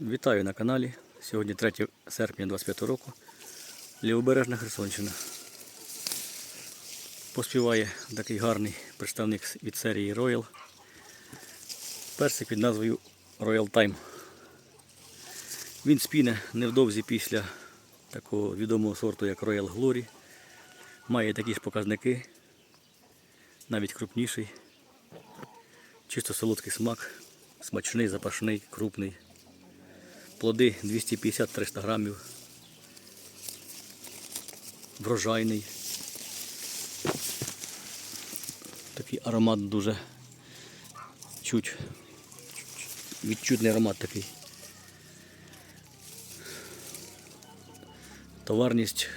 Вітаю на каналі. Сьогодні 3 серпня 25 року. Лівобережна Херсонщина. Поспіває такий гарний представник від серії Royal. Персик під назвою Royal Time. Він спіне невдовзі після такого відомого сорту, як Royal Glory. Має такі ж показники, навіть крупніший. Чисто солодкий смак, смачний, запашний, крупний. Плоди 250-300 грамів. Врожайний. Такий аромат дуже чуть. Відчутний аромат такий. Товарність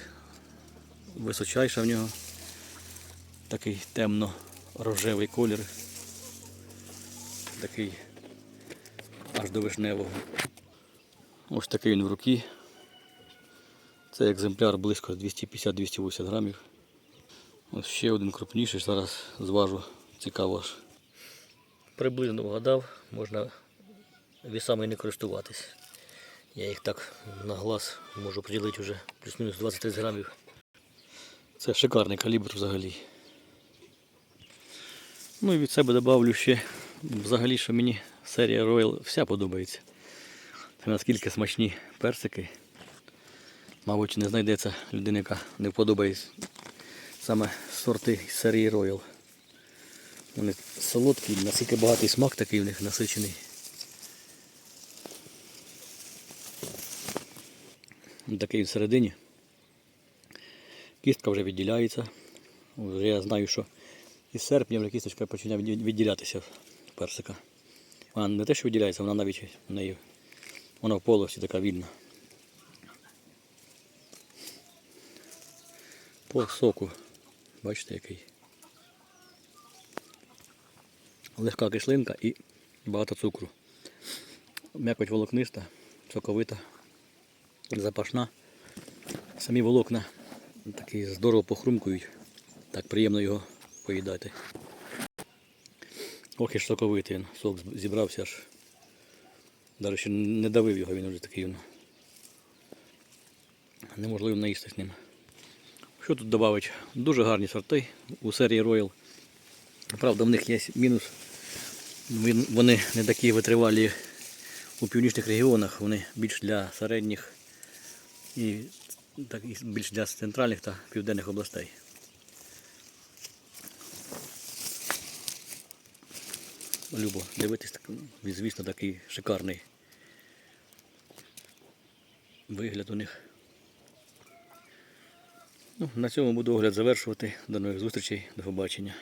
височайша в нього. Такий темно-рожевий колір. Такий аж до вишневого. Ось такий він в руки. Це екземпляр близько 250-280 грамів. Ось ще один крупніший, зараз зважу, цікаво аж. Приблизно вгадав, можна вісами не користуватись. Я їх так на глаз можу приділити вже плюс-мінус 20-30 грамів. Це шикарний калібр взагалі. Ну і від себе добавлю ще взагалі, що мені серія Royal вся подобається. Наскільки смачні персики. Мабуть, не знайдеться людина, яка не вподобається саме сорти серії Royal. Вони солодкі, наскільки багатий смак такий в них насичений. Такий всередині. Кістка вже відділяється. Вже я знаю, що із серпня вже кісточка починає відділятися персика. Вона не те, що виділяється, вона навіть в неї вона в полості така вільна. По соку. Бачите який. Легка кислинка і багато цукру. М'якоть волокниста, соковита, запашна. Самі волокна такі здорово похрумкують. Так приємно його поїдати. Ох і ж соковитий. Сок зібрався аж. Навіть ще не давив його, він вже такий. він. Неможливо з ним. Що тут додати? Дуже гарні сорти у серії Royal. Правда, в них є мінус. Вони не такі витривалі у північних регіонах, вони більш для середніх і більш для центральних та південних областей. Любо дивитись, звісно, такий шикарний вигляд у них. Ну, на цьому буду огляд завершувати. До нових зустрічей, до побачення.